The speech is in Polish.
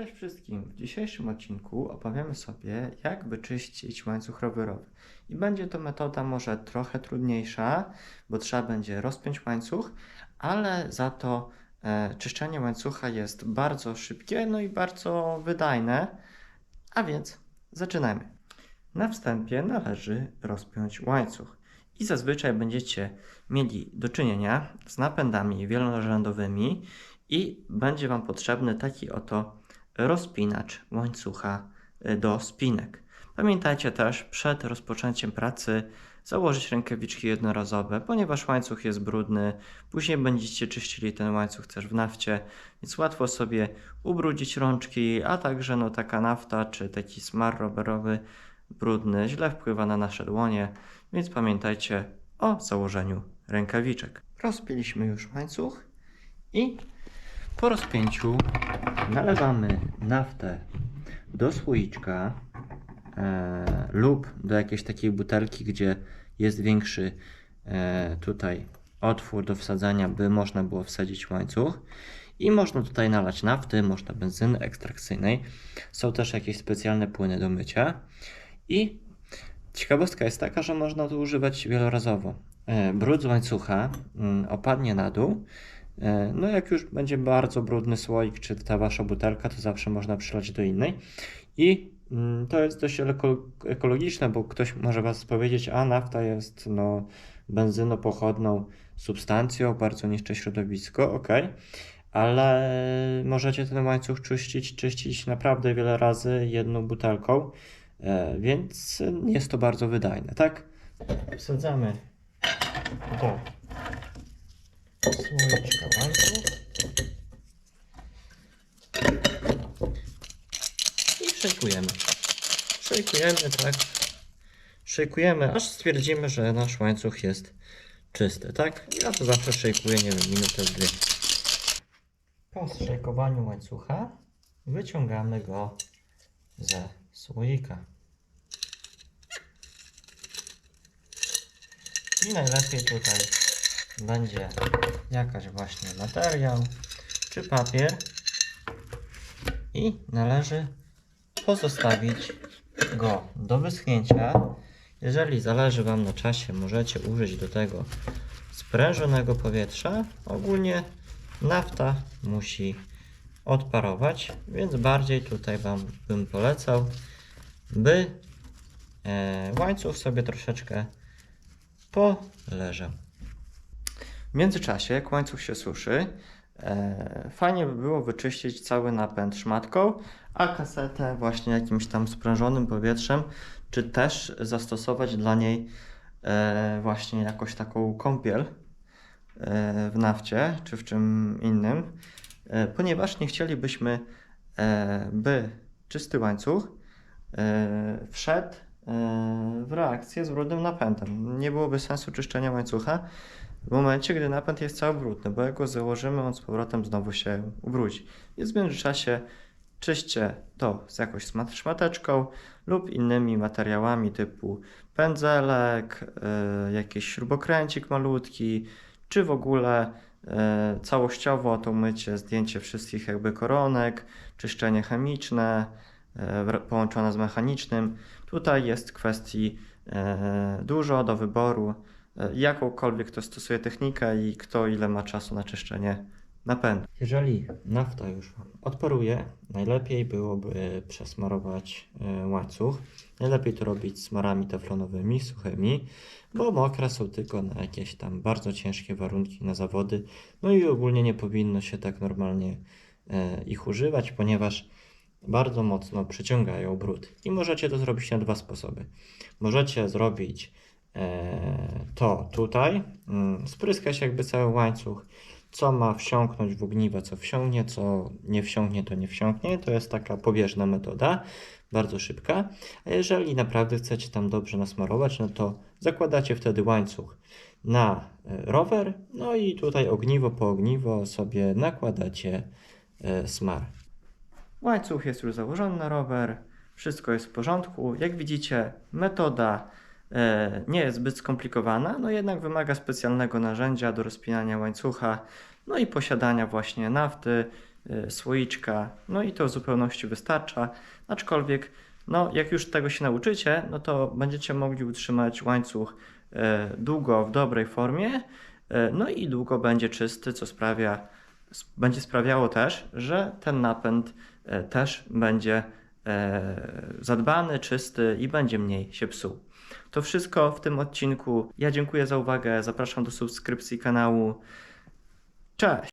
Cześć wszystkim! W dzisiejszym odcinku opowiemy sobie, jak wyczyścić łańcuch rowerowy. I będzie to metoda może trochę trudniejsza, bo trzeba będzie rozpiąć łańcuch, ale za to e, czyszczenie łańcucha jest bardzo szybkie, no i bardzo wydajne. A więc zaczynajmy. Na wstępie należy rozpiąć łańcuch. I zazwyczaj będziecie mieli do czynienia z napędami wielorzędowymi i będzie Wam potrzebny taki oto rozpinacz łańcucha y, do spinek. Pamiętajcie też przed rozpoczęciem pracy założyć rękawiczki jednorazowe, ponieważ łańcuch jest brudny. Później będziecie czyścili ten łańcuch też w nafcie, więc łatwo sobie ubrudzić rączki, a także no, taka nafta czy taki smar rowerowy brudny źle wpływa na nasze dłonie, więc pamiętajcie o założeniu rękawiczek. Rozpięliśmy już łańcuch i po rozpięciu nalewamy naftę do słoiczka e, lub do jakiejś takiej butelki, gdzie jest większy e, tutaj otwór do wsadzania, by można było wsadzić łańcuch. I można tutaj nalać nafty, można benzyny ekstrakcyjnej. Są też jakieś specjalne płyny do mycia. I ciekawostka jest taka, że można to używać wielorazowo. E, brud z łańcucha mm, opadnie na dół. E, No, jak już będzie bardzo brudny słoik, czy ta wasza butelka, to zawsze można przelać do innej. I mm, to jest dość eko- ekologiczne, bo ktoś może was powiedzieć, a nafta jest no, benzynopochodną substancją, bardzo niszczy środowisko, ok. Ale możecie ten łańcuch czyścić, czyścić naprawdę wiele razy jedną butelką, e, więc jest to bardzo wydajne, tak? Wsadzamy do słoiczka łańcuch i szejkujemy. Szejkujemy, tak. Szejkujemy, aż stwierdzimy, że nasz łańcuch jest czysty, tak? Ja to zawsze szejkuję, nie wiem, minutę, dwie. Po zszejkowaniu łańcucha wyciągamy go ze słoika. I najlepiej tutaj będzie jakaś właśnie materiał czy papier i należy pozostawić go do wyschnięcia. Jeżeli zależy Wam na czasie, możecie użyć do tego sprężonego powietrza. Ogólnie nafta musi odparować, więc bardziej tutaj Wam bym polecał, by e, łańcuch sobie troszeczkę poleżał. W międzyczasie, jak łańcuch się suszy, e, fajnie by było wyczyścić cały napęd szmatką, a kasetę właśnie jakimś tam sprężonym powietrzem, czy też zastosować dla niej e, właśnie jakąś taką kąpiel e, w nafcie, czy w czym innym, e, ponieważ nie chcielibyśmy, e, by czysty łańcuch e, wszedł e, w reakcję z brudnym napędem. Nie byłoby sensu czyszczenia łańcucha w momencie, gdy napęd jest cały brudny, bo jak go założymy, on z powrotem znowu się ubrudzi. Więc w międzyczasie czyście to z jakąś szmateczką lub innymi materiałami typu pędzelek, y, jakiś śrubokręcik malutki, czy w ogóle y, całościowo to mycie, zdjęcie wszystkich jakby koronek, czyszczenie chemiczne y, połączone z mechanicznym. Tutaj jest kwestii dużo do wyboru, jakąkolwiek kto stosuje technikę i kto ile ma czasu na czyszczenie napędu. Jeżeli nafta już odparuje, najlepiej byłoby przesmarować e, łańcuch. Najlepiej to robić smarami teflonowymi, suchymi, bo mokre są tylko na jakieś tam bardzo ciężkie warunki, na zawody. No i ogólnie nie powinno się tak normalnie e, ich używać, ponieważ bardzo mocno przyciągają brud. I możecie to zrobić na dwa sposoby. Możecie zrobić e, to tutaj, mm, spryskać jakby cały łańcuch, co ma wsiąknąć w ogniwo, co wsiąknie, co nie wsiąknie, to nie wsiąknie. To jest taka pobieżna metoda, bardzo szybka. A jeżeli naprawdę chcecie tam dobrze nasmarować, no to zakładacie wtedy łańcuch na e, rower, no i tutaj ogniwo po ogniwo sobie nakładacie e, smar. Łańcuch jest już założony na rower, wszystko jest w porządku. Jak widzicie, metoda e, nie jest zbyt skomplikowana, no jednak wymaga specjalnego narzędzia do rozpinania łańcucha, no i posiadania właśnie nafty, y, słoiczka, no i to w zupełności wystarcza. Aczkolwiek, no, jak już tego się nauczycie, no to będziecie mogli utrzymać łańcuch e, długo w dobrej formie, e, no i długo będzie czysty, co sprawia, będzie sprawiało też, że ten napęd e, też będzie e, zadbany, czysty i będzie mniej się psuł. To wszystko w tym odcinku. Ja dziękuję za uwagę, zapraszam do subskrypcji kanału. Cześć!